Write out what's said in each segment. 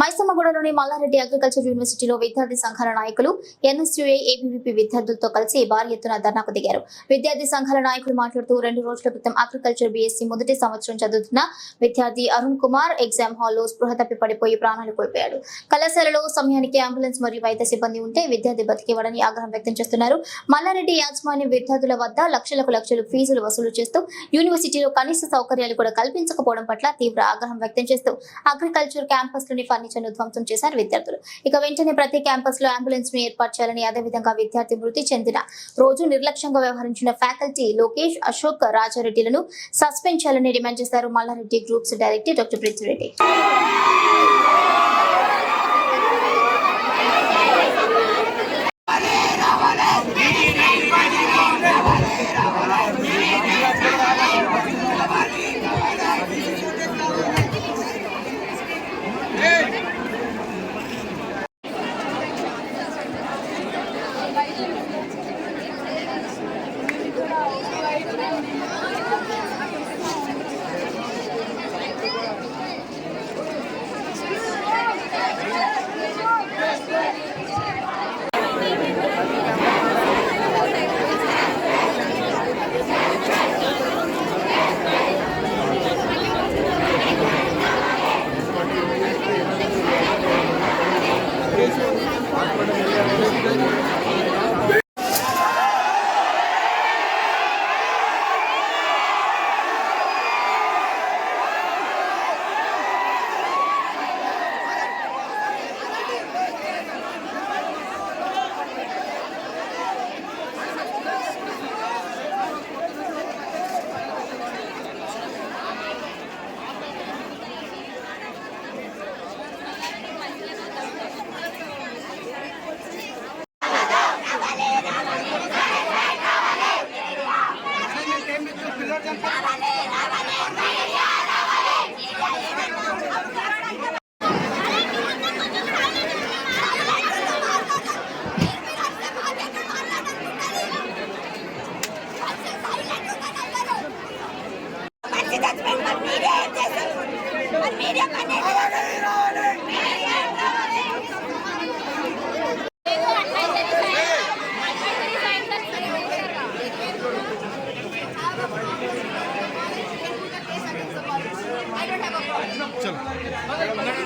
మైసమ్మగూడలోని Mallareddy agriculture యూనివర్సిటీలో విద్యార్థి సంఘాల నాయకులు ఎన్ఎస్యుఏ ఏబీవీపీ విద్యార్థులతో కలిసి భారీ ఎత్తున ధర్నాకు దిగారు. విద్యార్థి సంఘాల నాయకులు మాట్లాడుతూ రెండు రోజుల క్రితం అగ్రికల్చర్ బీఎస్సీ మొదటి సంవత్సరం చదువుతున్న విద్యార్థి అరుణ్ కుమార్ ఎగ్జామ్ హాల్లో స్పృహ తప్పి పడిపోయి ప్రాణాలు కోల్పోయాడు. కళాశాలలో సమయానికి అంబులెన్స్ మరియు వైద్య సిబ్బంది ఉంటే విద్యార్థి బతికేవాడని ఆగ్రహం వ్యక్తం చేస్తున్నారు. మల్లారెడ్డి యాజమాన్యం విద్యార్థుల వద్ద లక్షలకు లక్షలు ఫీజులు వసూలు చేస్తూ యూనివర్సిటీలో కనీస సౌకర్యాలు కూడా కల్పించకపోవడం పట్ల తీవ్ర ఆగ్రహం వ్యక్తం చేస్తూ అగ్రికల్చర్ క్యాంపస్లోని ఫర్నిచర్ ను ధ్వంసం చేశారు విద్యార్థులు. ఇక వెంటనే ప్రతి క్యాంపస్లో అంబులెన్స్ను ఏర్పాటు చేయాలని అదేవిధంగా విద్యార్థి మృతి చెందిన రోజు నిర్లక్ష్యంగా వ్యవహరించిన ఫ్యాకల్టీ లోకేష్ అశోక్ రాజారెడ్డిలను సస్పెండ్ చేయాలని డిమాండ్ చేశారు. Malla Reddy groups director doctor Preethi Reddy. চলো।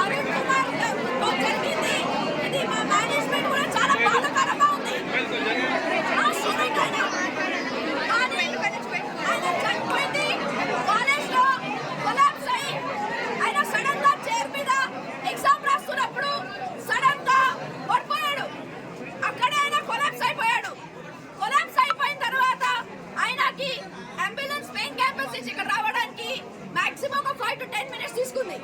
అరుణ్ కుమార్తో జరిగింది ఇది మా మేనేజ్మెంట్ కూడా చాలా బాధాకరంగా ఉంది ఆ స్టూడెంట్ ఆయన కానీ ఆయన చనిపోయింది కాలేజ్లో కొలాప్స్ అయ్యి ఆయన సడన్గా చైర్ మీద ఎగ్జామ్ రాస్తున్నప్పుడు సడన్గా పడిపోయాడు అక్కడే ఆయన కొలాప్స్ అయిపోయాడు కొలాప్స్ అయిపోయిన తర్వాత ఆయనకి అంబులెన్స్ మెయిన్ క్యాంపస్ నుంచి ఇక్కడ రావడానికి మాక్సిమం ఒక ఫైవ్ టు టెన్ మినిట్స్ తీసుకుంది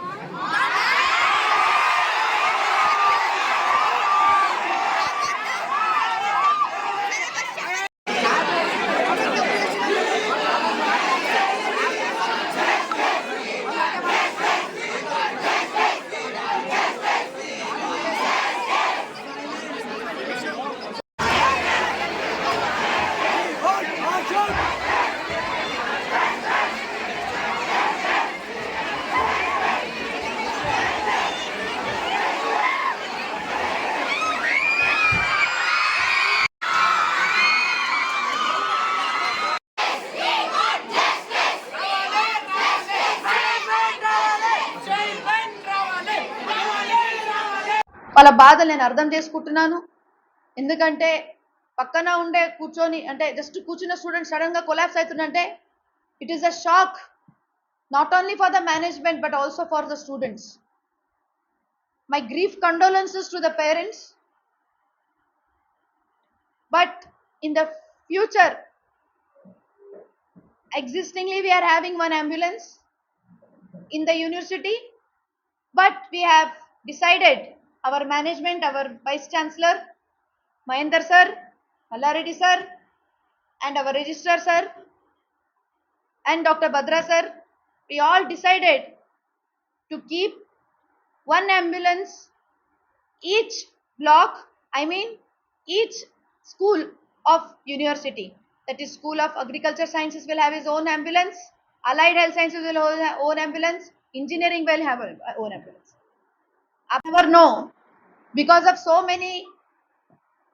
వాళ్ళ బాధలు నేను అర్థం చేసుకుంటున్నాను. ఎందుకంటే పక్కన ఉండే కూర్చొని అంటే జస్ట్ కూర్చున్న స్టూడెంట్ సడన్గా కొలాప్స్ అవుతుందంటే it is a shock not only for the management but also for the students my grief condolences to the parents but in the future existingly we are having one ambulance in the university but we have decided our management our vice chancellor mahendra sir mallareddy sir and our registrar sir and dr badra sir we all decided to keep one ambulance each block i mean each school of university. That is school of agriculture sciences will have its own ambulance allied health sciences will have own ambulance engineering will have own ambulance. However no because of so many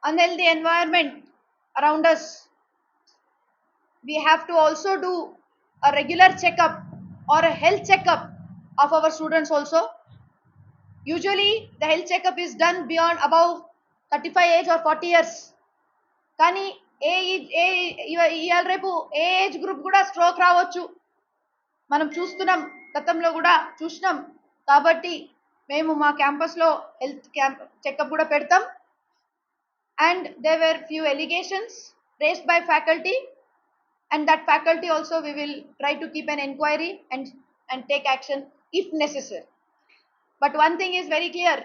unhealthy environment around us we have to also do a regular checkup or a health checkup of our students also usually the health checkup is done beyond above 35 age or 40 years కానీ ఏ ఈ- ఏ ఇవ- ఇవాళ రేపు ఏ age group కూడా stroke రావచ్చు మనం చూస్తున్నాం గతంలో కూడా చూసినాం కాబట్టి మేము మా క్యాంపస్లో హెల్త్ క్యాంప్ చెకప్ కూడా పెడతాం and they were few allegations raised by faculty and that faculty also we will try to keep an inquiry and and take action if necessary but one thing is very clear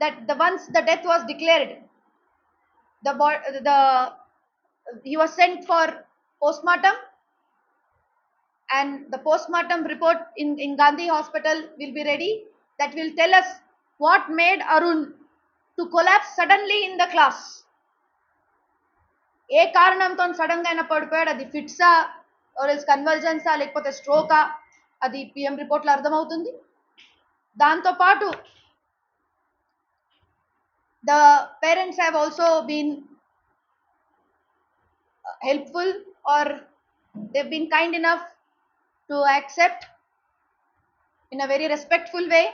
that the once the death was declared the bo- the he was sent for postmortem and the postmortem report in in gandhi hospital will be ready that will tell us what made arun to collapse suddenly in the class ఏ కారణంతో సడన్గా ఆయన పడిపోయాడు అది ఫిట్సా కన్వర్జెన్సా లేకపోతే స్ట్రోకా అది PM రిపోర్ట్లో అర్థమవుతుంది దాంతో పాటు the parents have also been helpful or they've been kind enough to accept in a very respectful way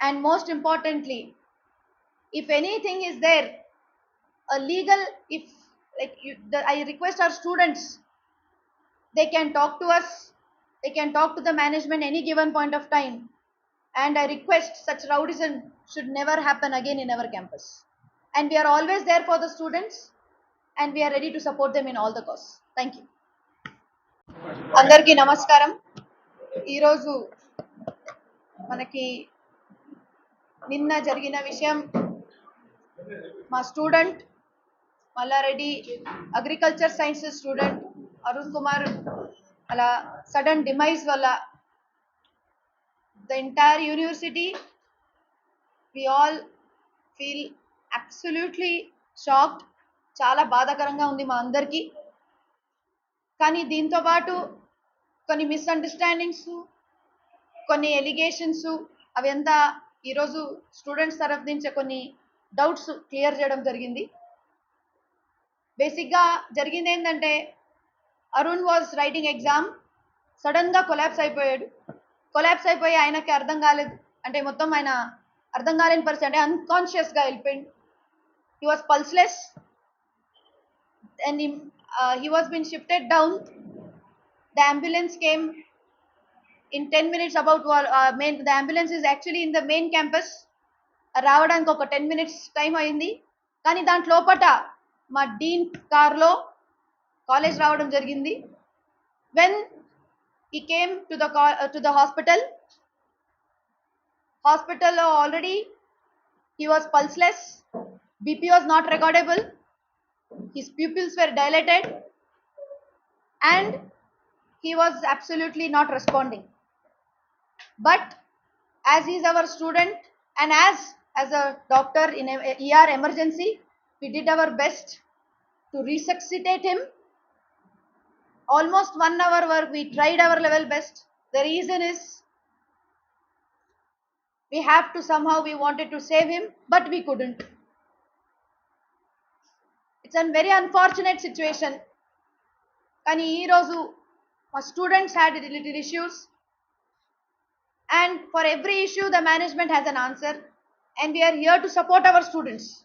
and most importantly if anything is there a legal if like you, the, i request our students they can talk to us they can talk to the management any given point of time and i request such rowdyism should never happen again in our campus and we are always there for the students and we are ready to support them in all the cause thank you అందరికీ నమస్కారం ఈరోజు మనకి నిన్న జరిగిన విషయం మా student Malla Reddy agriculture sciences student Arun Kumar అలా sudden demise వల్ల the entire university we all feel absolutely shocked చాలా బాధాకరంగా ఉంది మా అందరికీ. కానీ దీంతో పాటు కొన్ని మిస్అండర్స్టాండింగ్స్ కొన్ని ఎలిగేషన్స్ అవి అంతా ఈరోజు స్టూడెంట్స్ తరఫు నుంచి కొన్ని డౌట్స్ క్లియర్ చేయడం జరిగింది. బేసిక్గా జరిగింది ఏంటంటే అరుణ్ వాజ్ రైటింగ్ ఎగ్జామ్ సడన్గా కొలాప్స్ అయిపోయాడు. కొలాప్స్ అయిపోయి ఆయనకి అర్థం కాలేదు. అంటే మొత్తం ఆయన అర్థం కాలేని పరిస్థితి అంటే అన్కాన్షియస్గా వెళ్ళిపోయింది he was pulseless and he was been shifted down the ambulance came in ten minutes about main the ambulance is actually in the main campus రావడానికి ఒక టెన్ మినిట్స్ టైం అయింది కానీ దాంట్లో లోపట మా డీన్ కార్లో కాలేజ్ రావడం జరిగింది when he came to the to the hospital హాస్పిటల్లో already he was pulseless BP was not recordable his pupils were dilated and he was absolutely not responding but as he is our student and as as a doctor in a, er emergency we did our best to resuscitate him almost one hour work we tried our level best the reason is we have to somehow we wanted to save him but we couldn't it's an very unfortunate situation కానీ ఈరోజు మా students had related issues and for every issue the management has an answer and we are here to support our students.